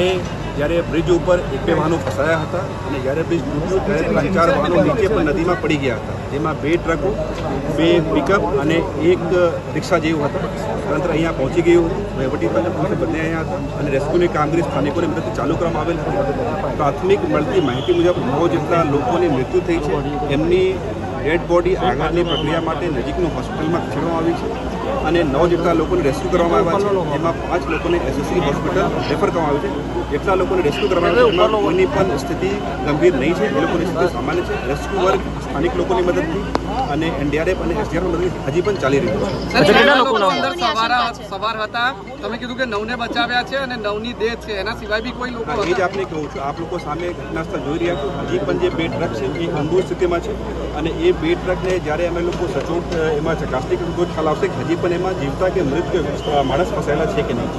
સવારે જ્યારે બ્રિજ ઉપર એક બે વાહનો ફસાયા હતા અને જ્યારે બ્રિજ તૂટ્યું ત્યારે ત્રણ ચાર વાહનો નીચે પણ નદીમાં પડી ગયા હતા. જેમાં બે ટ્રકો, બે પિકઅપ અને એક રિક્ષા જેવું હતા. તંત્ર અહીંયા પહોંચી ગયું વહીવટીતંત્ર પોલીસ બંને અહીંયા હતા અને રેસ્ક્યુની કામગીરી સ્થાનિકોને મદદથી ચાલુ કરવામાં આવેલ હતી. પ્રાથમિક મળતી માહિતી મુજબ નવ જેટલા લોકોની મૃત્યુ થઈ છે. એમની ડેડ બોડી આગળની પ્રક્રિયા માટે નજીકનું હોસ્પિટલમાં ખસેડવામાં આવી છે અને નવ જેટલા લોકોને રેસ્ક્યુ કરવામાં આવ્યા છે. એમાં પાંચ લોકોને એસએસસી હોસ્પિટલ રેફર કરવામાં આવ્યું છે. જેટલા લોકોને રેસ્ક્યુ કરવામાં આવ્યું છે એમાં કોઈની પણ સ્થિતિ ગંભીર નહીં છે. એ લોકોની સ્થિતિ સામાન્ય છે. રેસ્ક્યુ વર્ક સ્થાનિક લોકોની મદદથી અને એનડીઆરએફ અને એસડીઆરએફ મદદથી હજી પણ ચાલી રહ્યું છે. સવાર હતા? તમે કીધું કે નવને બચાવ્યા છે અને નવની દેહ છે. એના સિવાય બી કોઈ લોકો એ જ આપને કહું છું. આપ લોકો સામે ઘટના સ્થળ જોઈ રહ્યા છો. હજી પણ જે બે ટ્રક છે એ ગંભીર સ્થિતિમાં છે અને એ બે ટ્રકને જ્યારે અમે લોકો સચોટ એમાં ચકાસણી કરીશું તો ખ્યાલ આવશે હજી પણ એમાં જીવતા કે મૃત માણસ ફસાયેલા છે કે નહીં?